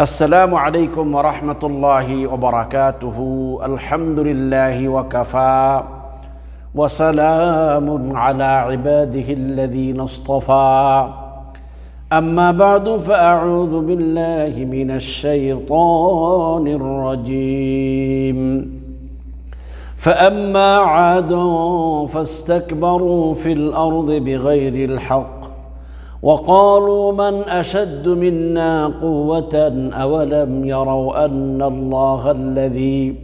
السلام عليكم ورحمة الله وبركاته. الحمد لله وكفى. وسلام على عباده الذين اصطفى. أما بعد فأعوذ بالله من الشيطان الرجيم. فأما عاد فاستكبروا في الأرض بغير الحق. وقالوا من أشد منا قوة أولم يروا أن الله الذي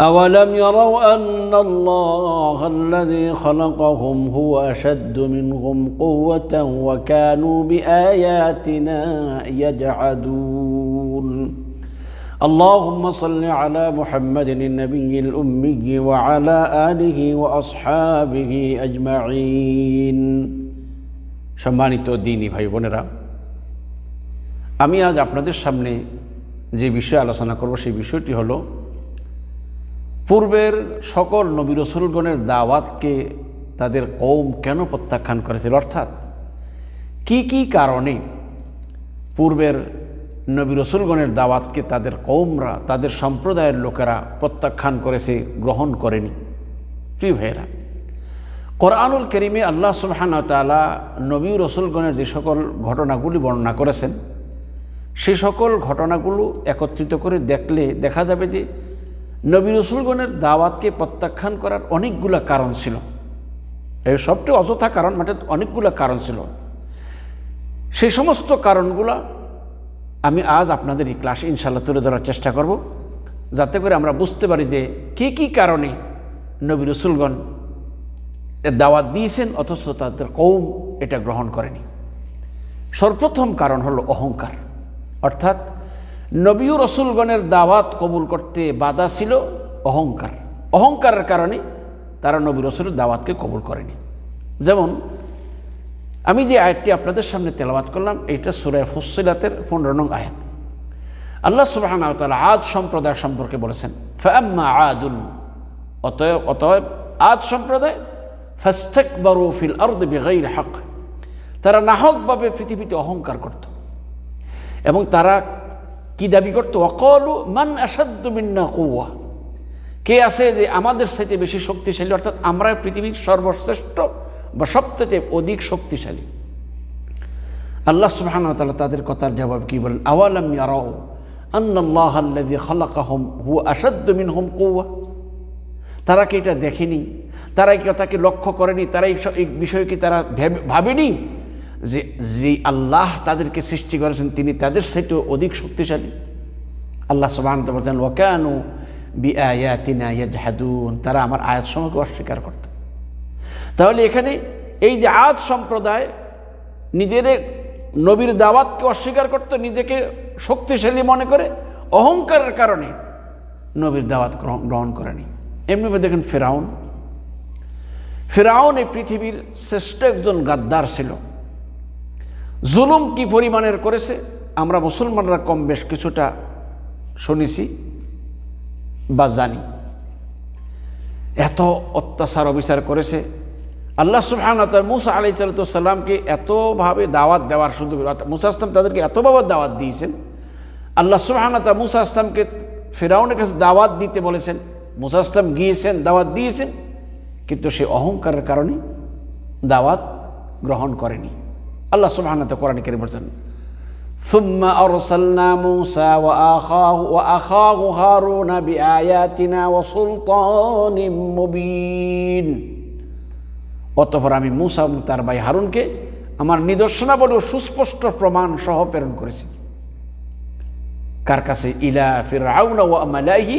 أولم يروا أن الله الذي خلقهم هو أشد منهم قوة وكانوا بآياتنا يجحدون. اللهم صل على محمد النبي الأمي وعلى آله وأصحابه أجمعين. সম্মানিত দিনী ভাই বোনেরা, আমি আজ আপনাদের সামনে যে বিষয়ে আলোচনা করব সেই বিষয়টি হলো পূর্বের সকল নবী রসুলগণের দাওয়াতকে তাদের কৌম কেন প্রত্যাখ্যান করেছিল? অর্থাৎ কি কি কারণে পূর্বের নবী রসুলগণের দাওয়াতকে তাদের কৌমরা তাদের সম্প্রদায়ের লোকেরা প্রত্যাখ্যান করেছে, গ্রহণ করেনি? প্রিয় ভাইয়েরা কোরআনুল করিমে আল্লাহ সুবহান তালা নবী রসুলগণের যে সকল ঘটনাগুলি বর্ণনা করেছেন সেই সকল ঘটনাগুলো একত্রিত করে দেখলে দেখা যাবে যে নবী রসুলগণের দাওয়াতকে প্রত্যাখ্যান করার অনেকগুলো কারণ ছিল। এর সবচেয়ে অযথা কারণ মানে অনেকগুলো কারণ ছিল। সেই সমস্ত কারণগুলা আমি আজ আপনাদের এই ক্লাসে ইনশাল্লাহ তুলে ধরার চেষ্টা করব, যাতে করে আমরা বুঝতে পারি যে কী কী কারণে নবী রসুলগণ দাওয়াত দিয়েছেন, অথচ তাদের কৌম এটা গ্রহণ করেনি। সর্বপ্রথম কারণ হলো অহংকার। অর্থাৎ নবী রসুলগণের দাওয়াত কবুল করতে বাধা ছিল অহংকার। অহংকারের কারণে তারা নবী রসুলের দাওয়াতকে কবুল করেনি। যেমন, আমি যে আয়াতটি আপনাদের সামনে তেলাবাত করলাম, এইটা সুরায় ফুসিলাতের পনেরো নং আয়াত। আল্লাহ সুবাহ আজ সম্প্রদায় সম্পর্কে বলেছেন ফাম্মা আদুন অতএব অতএব আজ সম্প্রদায় ফাস্টেক বারু ফিল আর্দ বেগাইর হক। তারা নাহকভাবে পৃথিবীতে অহংকার করত। এবং তারা কি দাবি করতো? অকলু মান আসাদ্দ মিন্না কৌয়া কে আছে যে আমাদের সাথে বেশি শক্তিশালী? অর্থাৎ আমরা পৃথিবীর সর্বশ্রেষ্ঠ বা সবথেকে অধিক শক্তিশালী। আল্লাহ সুবহান তাআলা তাদের কথার জবাব কি বলেন? আওয়ালাম ইয়ারাও আন্নাল্লাহ আল্লাযী খালাকাহুম হুয়া আসাদ্দু মিনহুম কুওয়া। তারা কি এটা দেখেনি? তারা কি তাকে লক্ষ্য করেনি? তারা এই বিষয় কি তারা ভাবেনি? যে যে আল্লাহ তাদেরকে সৃষ্টি করেছেন, তিনি তাদের সাথেও অধিক শক্তিশালী। আল্লাহ সুবাহ বলছেন ওকানু বি আয়াতিনা তারা আমার আয়াত সময়কে অস্বীকার করত। তাহলে এখানে এই যে আজ সম্প্রদায় নিজের নবীর দাওয়াতকে অস্বীকার করত, নিজেকে শক্তিশালী মনে করে, অহংকারের কারণে নবীর দাওয়াত গ্রহণ করেনি। এমনিভাবে দেখেন ফেরাউন। ফেরাউন এই পৃথিবীর শ্রেষ্ঠ একজন গাদ্দার ছিল। জুলুম কি পরিমাণের করেছে, আমরা মুসলমানরা কম বেশ কিছুটা শুনেছি বা জানি। এত অত্যাচার, অবিচার করেছে। আল্লাহ সুবহান মুসা আলি সাল্লামকে এতভাবে দাওয়াত দেওয়ার সুযোগ মুসা আসলাম তাদেরকে এতভাবে দাওয়াত দিয়েছেন। আল্লাহ সুবহান মুসা আসলামকে ফেরাউনের কাছে দাওয়াত দিতে বলেছেন। মুসা আসলাম গিয়েছেন দাওয়াত দিয়েছেন কিন্তু সে অহংকারের কারণে দাওয়াত গ্রহণ করেনি আল্লাহ সুবহানাত কোরআন কেরিম বলছেন ثم أرسلنا موسى وأخاه وأخاه هارون بآياتنا وسلطان مبين অতঃপর আমি মুসা এবং তার ভাই হারুনকে আমার নিদর্শনাবলী ও সুস্পষ্ট প্রমাণ সহ প্রেরণ করেছি কার কাছে ইলা ফিরাউন ও আমালাহি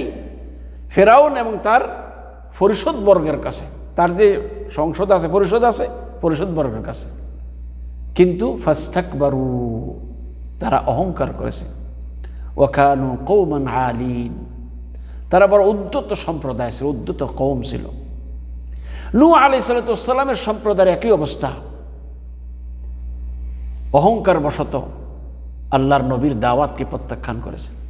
ফেরাউন এবং তার পরিষদ বর্গের কাছে। তার যে সংসদ আছে, পরিষদ আছে, পরিষদ বর্গের কাছে। কিন্তু ফাস্তাক বারু তারা অহংকার করেছে। ওখানু কৌমান আলিন, তারা বড় উদ্যত সম্প্রদায় ছিল উদ্যত কৌম ছিল। নু আলি সালাতামের সম্প্রদায়ের একই অবস্থা। অহংকার বশত আল্লাহর নবীর দাওয়াতকে প্রত্যাখ্যান করেছে।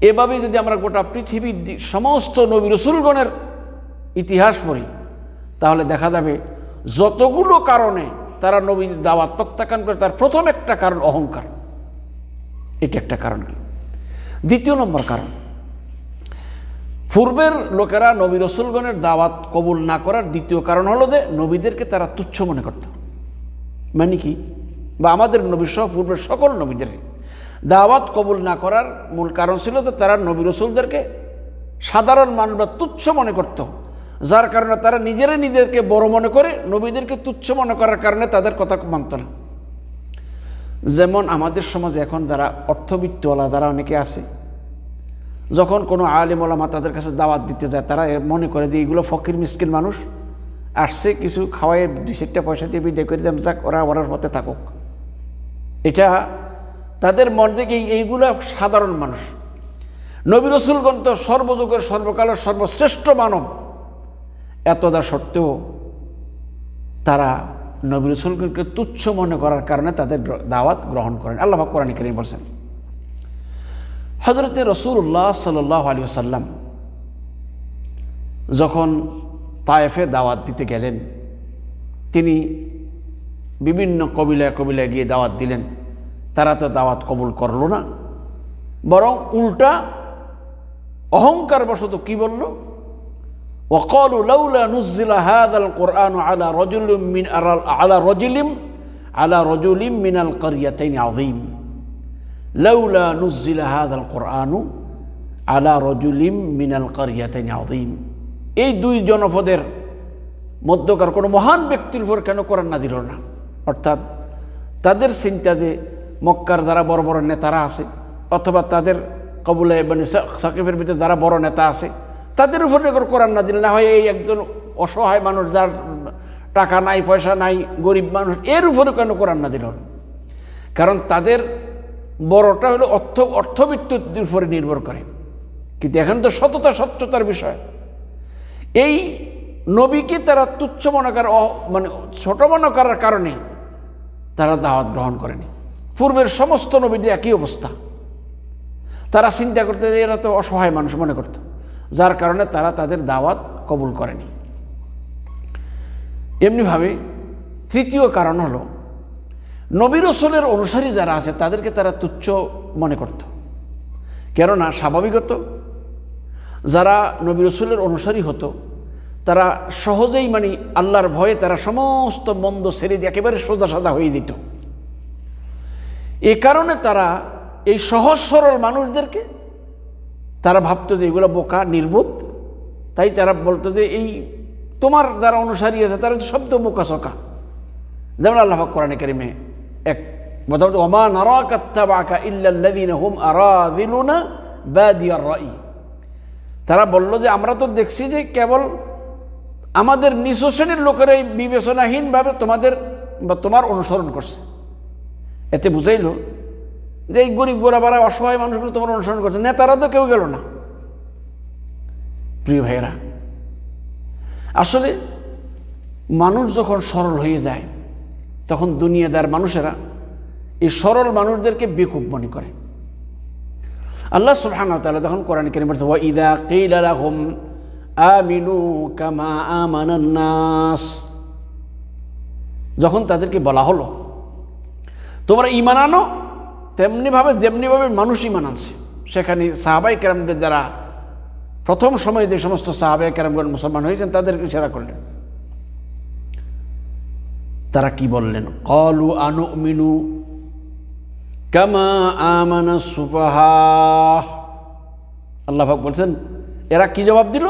এভাবে যদি আমরা গোটা পৃথিবীর সমস্ত নবী রসুলগণের ইতিহাস পড়ি, তাহলে দেখা যাবে যতগুলো কারণে তারা নবীর দাওয়াত প্রত্যাখ্যান করে, তার প্রথম একটা কারণ অহংকার। এটা একটা কারণ দ্বিতীয় নম্বর কারণ, পূর্বের লোকেরা নবী রসুলগণের দাওয়াত কবুল না করার দ্বিতীয় কারণ হলো যে নবীদেরকে তারা তুচ্ছ মনে করত। মানে কি? বা আমাদের নবী সহ পূর্বের সকল নবীদের। দাওয়াত কবুল না করার মূল কারণ ছিল যে তারা নবী রসুলদেরকে সাধারণ মানুষ বা তুচ্ছ মনে করত। যার কারণে তারা নিজেরাই নিজেদেরকে বড় মনে করে নবীদেরকে তুচ্ছ মনে করার কারণে তাদের কথা মানত না। যেমন আমাদের সমাজে এখন যারা অর্থবিত্তওয়ালা, যারা অনেকে আছে, যখন কোনো আলিম ওলামা তাদের কাছে দাওয়াত দিতে যায়, তারা মনে করে যে এইগুলো ফকির, মিসকিন মানুষ। আসছে কিছু খাওয়াই চারটা পয়সা দিয়ে বিদায় করে দেন, যাক ওরা ওরার পথে থাকুক। এটা তাদের মন থেকে এইগুলো সাধারণ মানুষ। নবী রসুলগণ তো সর্বযুগের সর্বকালের সর্বশ্রেষ্ঠ মানব। এতদা সত্ত্বেও তারা নবী রসুলকে তুচ্ছ মনে করার কারণে তাদের দাওয়াত গ্রহণ করেন। আল্লাহ কোরআন করিম বলছেন হজরতে রসুল্লাহ সাল্লাহ আলী সাল্লাম যখন তায়েফে দাওয়াত দিতে গেলেন, তিনি বিভিন্ন কবিলায় কবিলায় গিয়ে দাওয়াত দিলেন। তারা তো দাওয়াত কবুল করলো না বরং উল্টা অহংকার বশত কি বলল وقالوا لولا نزل هذا القرآن على رجل من على رجل على رجل من القريتين عظيم لولا نزل هذا القرآن على رجل من القريتين عظيم এই দুই জনপদের মধ্যকার কোনো মহান ব্যক্তির উপর কেন কোরআন নাজির হলো না অর্থাৎ তাদের চিন্তা যে মক্কার যারা বড় বড় নেতারা আছে, অথবা তাদের কবুলে মানে ভিতরে যারা বড় নেতা আছে, তাদের উপর কোরআন নাজিল না হয় এই একজন অসহায় মানুষ যার টাকা নাই, পয়সা নাই, গরিব মানুষ, এর উপরে কেন কোরআন নাজিল হল কারণ তাদের বড়টা হলো অর্থ অর্থবিত্তের উপরে নির্ভর করে। কিন্তু এখন তো সততা, স্বচ্ছতার বিষয়। এই নবীকে তারা তুচ্ছ মনে করার মানে ছোট মনে করার কারণে তারা দাওয়াত গ্রহণ করেনি। পূর্বের সমস্ত নবীদের একই অবস্থা। তারা চিন্তা করতে, এরা তো অসহায় মানুষ মনে করত। যার কারণে তারা তাদের দাওয়াত কবুল করেনি। এমনিভাবে তৃতীয় কারণ হলো, নবী রসুলের অনুসারী যারা আছে, তাদেরকে তারা তুচ্ছ মনে করত। কেননা স্বাভাবিকত, যারা নবী রসুলের অনুসারী হতো, তারা সহজেই মানে আল্লাহর ভয়ে তারা সমস্ত মন্দ ছেড়ে দিয়ে একেবারে সোজা সাদা হয়ে দিত। এ কারণে তারা এই সহজ সরল মানুষদেরকে তারা ভাবতো যে এগুলো বোকা, নির্বোধ। তাই তারা বলতো যে এই তোমার যারা অনুসারী আছে, তারা তো বোকা সকা যেমন আল্লাহ কোরআনে কারিমে এক রাই। তারা বলল যে, আমরা তো দেখছি যে কেবল আমাদের নিচু শ্রেণির লোকেরাই বিবেচনাহীনভাবে তোমাদের বা তোমার অনুসরণ করছে। এতে বুঝাইল যে এই গরিব গোড়াবাড়া অসহায় মানুষগুলো তোমার অনুসরণ করছে। নেতারা তো কেউ গেল না। প্রিয় ভাইয়েরা, আসলে মানুষ যখন সরল হয়ে যায়, তখন দুনিয়াদার মানুষেরা এই সরল মানুষদেরকে বেকুব মনে করে। আল্লাহ সুবহানাহু ওয়া তাআলা যখন কোরআন কারীম বলছে, ওয়া ইদা কিলা আমিনু কামা আমানান নাস, যখন তাদেরকে বলা হলো তোমরা ইমান আনো? তেমনিভাবে, যেমনিভাবে মানুষ ইমান আনছে। সেখানে সাহাবাই কেরামদের যারা প্রথম সময়ে যে সমস্ত সাহাবাই কেরামগণ মুসলমান হয়েছেন, তাদেরকে ইশারা করলেন। তারা কি বললেন? কলু আনু মিনু কামা আমানা সুপাহা আল্লাহফাক বলছেন, এরা কি জবাব দিল?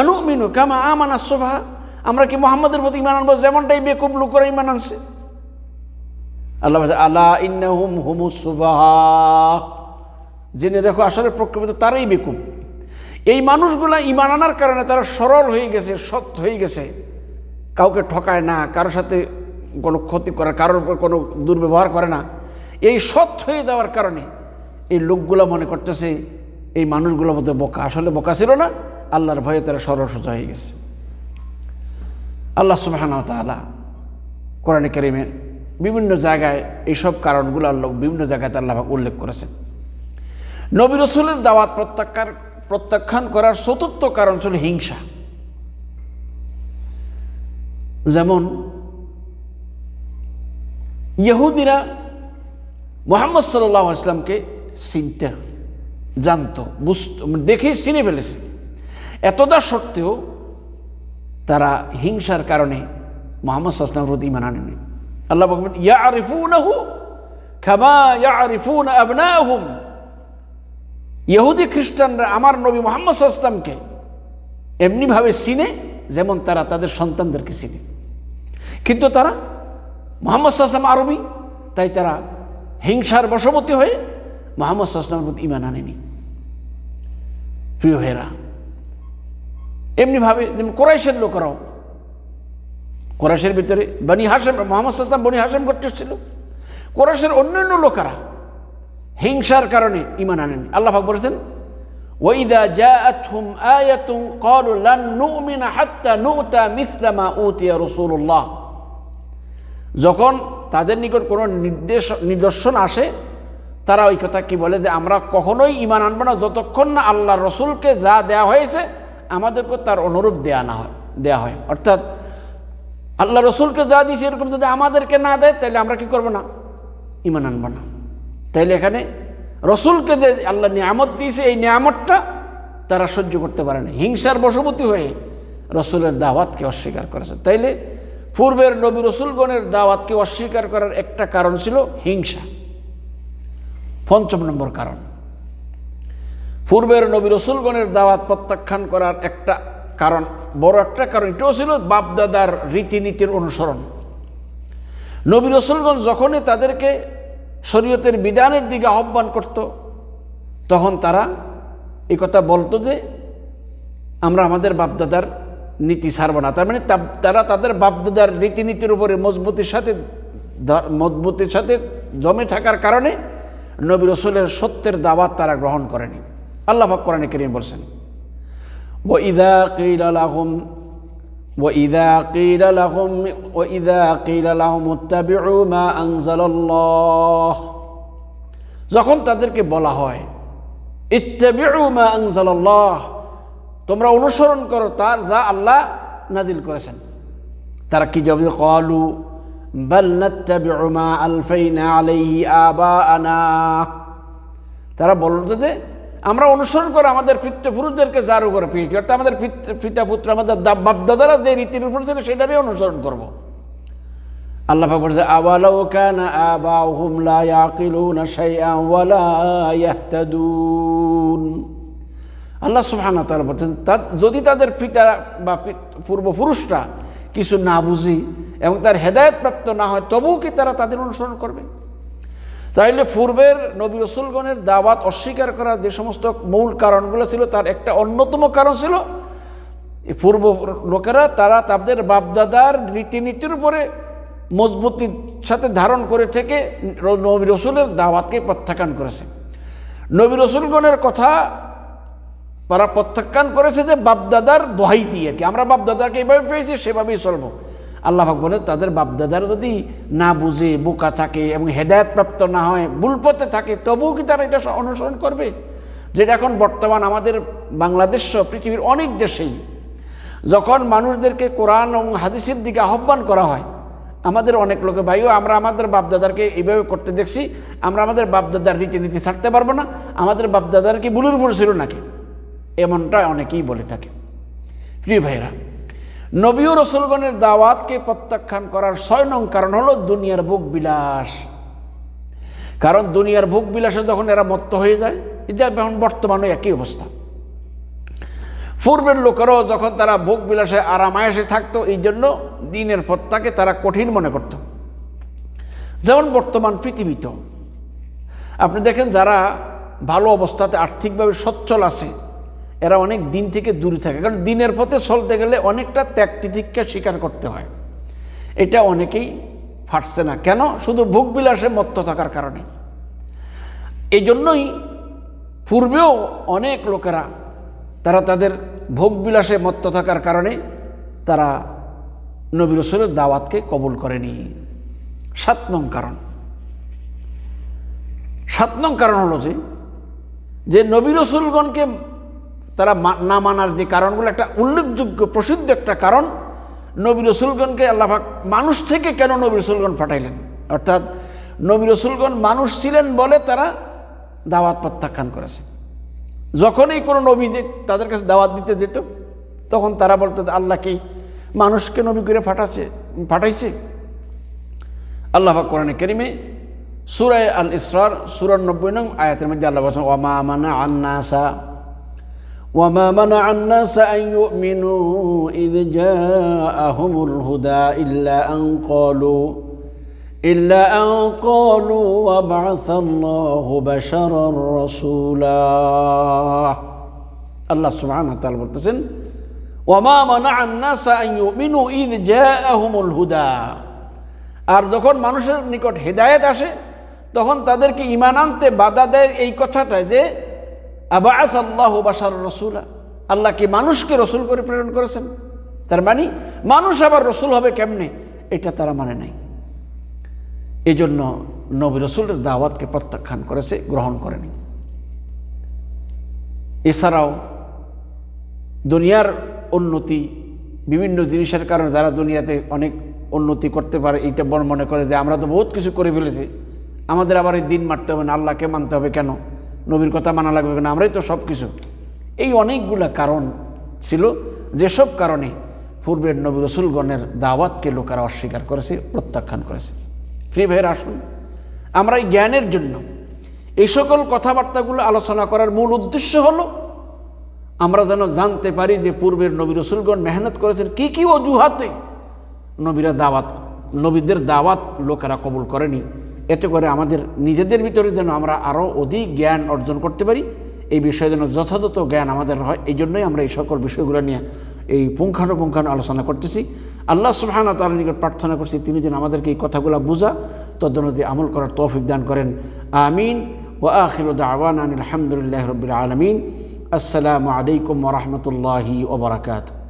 আনু মিনু কামা আমানা সুপাহা আমরা কি মোহাম্মদের প্রতি ইমান আনব? যেমনটাই বেকুব লোকরা ইমান আনছে। আল্লাহ আল্লাহ ইন্নাহুম হুমুস সুবাহা। জেনে দেখো আসলে প্রকৃত তারাই বেকুব। এই মানুষগুলা ইমান আনার কারণে তারা সরল হয়ে গেছে, সৎ হয়ে গেছে। কাউকে ঠকায় না, কারোর সাথে কোনো ক্ষতি করে কারোর উপর কোনো দুর্ব্যবহার করে না। এই সৎ হয়ে যাওয়ার কারণে এই লোকগুলো মনে করতেছে, এই মানুষগুলো মধ্যে বোকা। আসলে বোকা ছিল না, আল্লাহর ভয়ে তারা সরল সোজা হয়ে গেছে। আল্লাহ সুবাহ তাআলা কোরআনে কারিমের বিভিন্ন জায়গায় এইসব কারণগুলো আল্লাহ বিভিন্ন জায়গায় আল্লাহ পাক উল্লেখ করেছেন। নবী রসুলের দাওয়াত প্রত্যাখ্যান প্রত্যাখ্যান করার চতুর্থ কারণ ছিল হিংসা। যেমন ইহুদিরা মোহাম্মদ সাল্লাহ ইসলামকে চিনতে জানতো, বুঝত দেখেই চিনে ফেলেছে। এতটা সত্ত্বেও তারা হিংসার কারণে মোহাম্মদ সাল্লামের প্রতি ইমান আনেনি আল্লাহ বলবেন ইয়া আরিফুনাহু খামা ইয়া আরিফুন আবনাহুম। ইহুদি খ্রিস্টানরা আমার নবী মোহাম্মদ সাল্লামকে এমনিভাবে চিনে, যেমন তারা তাদের সন্তানদেরকে চিনে। কিন্তু তারা মোহাম্মদ সাল্লাম আরবি, তাই তারা হিংসার বশবর্তী হয়ে মোহাম্মদ সাল্লামের প্রতি ইমান আনেনি। প্রিয় হেরা এমনিভাবে যেমন কোরাইশের লোকেরাও কোরাশের ভিতরে বনি হাসেম মোহাম্মদ সাস্তাম বনি হাসেম গোত্রের ছিল। কোরাশের অন্যান্য লোকেরা হিংসার কারণে ইমান আনেনি আল্লাহাক বলেছেন ওয়াইদা জাআতহুম আয়াতুন ক্বালু লান নুমিনা হাত্তা নুতা মিসলা মা উতিয়া রাসূলুল্লাহ। যখন তাদের নিকট কোনো নির্দেশ, নিদর্শন আসে, তারা ওই কথা কি বলে যে, আমরা কখনোই ইমান আনব না, যতক্ষণ না আল্লাহ রসুলকে যা দেয়া হয়েছে, আমাদেরকে তার অনুরূপ দেয়া না হয়, দেয়া হয়। অর্থাৎ আল্লাহ রসুলকে যা দিয়েছে এরকম যদি আমাদেরকে না দেয়, তাহলে আমরা কি করব না? ইমান আনব না। তাইলে এখানে রসুলকে যে আল্লাহ নিয়ামত দিয়েছে, এই নিয়ামতটা তারা সহ্য করতে পারে না। হিংসার বশবর্তী হয়ে রসুলের দাওয়াতকে অস্বীকার করেছে। তাইলে পূর্বের নবী রসুলগণের দাওয়াতকে অস্বীকার করার একটা কারণ ছিল হিংসা। পঞ্চম নম্বর কারণ। পূর্বের নবী রসুলগণের দাওয়াত প্রত্যাখ্যান করার একটা কারণ, বড় একটা কারণ এটাও ছিল বাপদাদার রীতিনীতির অনুসরণ। নবী রসুলগঞ্জ যখনই তাদেরকে শরীয়তের বিধানের দিকে আহ্বান করত, তখন তারা এই কথা বলতো যে, আমরা আমাদের বাপদাদার নীতি ছাড়ব না। তার মানে তারা তাদের বাপদাদার রীতিনীতির উপরে মজবুতির সাথে মজবুতির সাথে জমে থাকার কারণে নবী রসুলের সত্যের দাওয়াত তারা গ্রহণ করেনি। আল্লাহ পাক কোরআনে করিম বলছেন وإذا قيل لهم وإذا قيل لهم وإذا قيل لهم اتبعوا ما أنزل الله যখন তাদেরকে বলা হয় ইত্তাবিউ মা আনজালাল্লাহ তোমরা অনুসরণ করো তার যা আল্লাহ নাজিল করেছেন তারা কি জবাব দিল? ক্বালু বাল নাত্তাবিউ মা আলফাইনা আলাইহি আবাআনা তারা বলতো যে আমরা অনুসরণ করে আমাদের পিতৃপুরুষদেরকে যার উপরে পেয়েছি। অর্থাৎ আমাদের পিতৃ- পিতা পুত্র আমাদের বাপদাদারা যে রীতির উপর ছিল সেটারই অনুসরণ করব। আল্লাহ বলেছে, আওয়ালাউ কানা আবাউহুম লা ইয়াকিলুনা আল্লাহ সুবহানাহু তাআলা বলছেন যদি তাদের পিতা বা পূর্বপুরুষরা কিছু না বুঝি এবং তার হেদায়েত প্রাপ্ত না হয়, তবুও কি তারা তাদের অনুসরণ করবে? তাইলে পূর্বের নবী রসুলগণের দাওয়াত অস্বীকার করার যে সমস্ত মূল কারণগুলো ছিল, তার একটা অন্যতম কারণ ছিল পূর্ব লোকেরা তারা তাদের বাপদাদার রীতিনীতির উপরে মজবুতির সাথে ধারণ করে থেকে নবী রসুলের দাওয়াতকে প্রত্যাখ্যান করেছে। নবী রসুলগণের কথা তারা প্রত্যাখ্যান করেছে যে বাপদাদার দোহাই দিয়ে কি, আমরা বাপদাদাকে এইভাবে পেয়েছি, সেভাবেই চলবো। আল্লাহ পাক বলে, তাদের বাপদাদার যদি না বুঝে, বোকা থাকে এবং হেদায়ত প্রাপ্ত না হয়, ভুল পথে থাকে, তবুও কি তারা এটা অনুসরণ করবে? যেটা এখন বর্তমান আমাদের বাংলাদেশ পৃথিবীর অনেক দেশেই। যখন মানুষদেরকে কোরআন এবং হাদিসের দিকে আহ্বান করা হয়, আমাদের অনেক লোকে, ভাইও, আমরা আমাদের বাপদাদারকে এইভাবে করতে দেখছি, আমরা আমাদের বাপদাদার রীতিনীতি ছাড়তে পারব না, আমাদের বাপদাদার কি বুলুর উপর ছিল নাকি? এমনটা অনেকেই বলে থাকে। প্রিয় ভাইরা নবী রসুলগণের দাওয়াতকে প্রত্যাখ্যান করার ছয় নং কারণ হলো দুনিয়ার ভোগ বিলাস। কারণ দুনিয়ার ভোগ বিলাসে যখন এরা মত্ত হয়ে যায় এটা এখন বর্তমানে একই অবস্থা। পূর্বের লোকেরাও যখন তারা ভোগ বিলাসে আরামায়াসে থাকতো, এই জন্য দিনের পথটাকে তারা কঠিন মনে করত। যেমন বর্তমান পৃথিবীতেও আপনি দেখেন যারা ভালো অবস্থাতে আর্থিকভাবে সচ্ছল আছে এরা অনেক দিন থেকে দূরে থাকে। কারণ দিনের পথে চলতে গেলে অনেকটা ত্যাগ তিতিক্ষা স্বীকার করতে হয়। এটা অনেকেই ফাটছে না। কেন? শুধু ভোগ বিলাসে মত্ত থাকার কারণে। এই জন্যই পূর্বেও অনেক লোকেরা, তারা তাদের ভোগবিলাসে মত্ত থাকার কারণে তারা নবী রসুলের দাওয়াতকে কবুল করেনি। সাত নং কারণ। সাত নং কারণ হলো যে যে নবী রসুলগণকে তারা না মানার যে কারণগুলো, একটা উল্লেখযোগ্য প্রসিদ্ধ একটা কারণ, নবী রসুলগণকে আল্লাহাক মানুষ থেকে কেন নবী রসুলগণ পাঠাইলেন? অর্থাৎ নবী রসুলগণ মানুষ ছিলেন বলে তারা দাওয়াত প্রত্যাখ্যান করেছে। যখনই কোনো নবী যে তাদের কাছে দাওয়াত দিতে যেত, তখন তারা বলতো আল্লাহ কি মানুষকে নবী করে ফাটাচ্ছে ফাটাইছে আল্লাহ কোরআনে কেরিমে সুরায় আল ইসরার সুরার নব্বই নং আয়াতের মধ্যে আল্লাহ বলছেন ওমা আন্নাসা وما منع الناس أن يؤمنوا إذ جاءهم الهدى إلا أن قالوا إلا أن قالوا وبعث الله بشرا رسولا الله سبحانه وتعالى বলতেছেন وما منع الناس أن يؤمنوا إذ جاءهم الهدى আর যখন মানুষের নিকট হেদায়েত আসে তখন তাদেরকে ইমান আনতে বাধা দেয় এই কথাটা যে আবাস আল্লাহ বাসার রসুলা। আল্লাহ কি মানুষকে রসুল করে প্রেরণ করেছেন? তার মানে মানুষ আবার রসুল হবে কেমনে? এটা তারা মানে নাই। এই জন্য নবী রসুলের দাওয়াতকে প্রত্যাখ্যান করেছে, গ্রহণ করেনি। এছাড়াও দুনিয়ার উন্নতি, বিভিন্ন জিনিসের কারণে যারা দুনিয়াতে অনেক উন্নতি করতে পারে, এইটা বড় মনে করে যে আমরা তো বহুত কিছু করে ফেলেছি। আমাদের আবার এই দিন মারতে হবে না, আল্লাহকে মানতে হবে কেন? নবীর কথা মানা লাগবে কেন আমরাই তো সব কিছু এই অনেকগুলা কারণ ছিল, যেসব কারণে পূর্বের নবী রসুলগণের দাওয়াতকে লোকেরা অস্বীকার করেছে, প্রত্যাখ্যান করেছে। ফ্রি ভাইয়ের, আসুন, আমরা এই জ্ঞানের জন্য এই সকল কথাবার্তাগুলো আলোচনা করার মূল উদ্দেশ্য হলো, আমরা যেন জানতে পারি যে পূর্বের নবী রসুলগণ মেহনত করেছেন, কি কি অজুহাতে নবীরা দাওয়াত, নবীদের দাওয়াত লোকেরা কবুল করেনি। এতে করে আমাদের নিজেদের ভিতরে যেন আমরা আরও অধিক জ্ঞান অর্জন করতে পারি, এই বিষয়ে যেন যথাযথ জ্ঞান আমাদের হয়, এই জন্যই আমরা এই সকল বিষয়গুলো নিয়ে এই পুঙ্খানুপুঙ্খানু আলোচনা করতেছি। আল্লাহ সুবহান তার নিকট প্রার্থনা করছি, তিনি যেন আমাদেরকে এই কথাগুলো বোঝা, তদনুযায়ী আমল করার তৌফিক দান করেন। আমিন। ও আখির আওয়ান আলহামদুলিল্লাহ রবিল আলমিন। আসসালামু আলাইকুম ওরহমতুল্লাহি ওবরাকাতু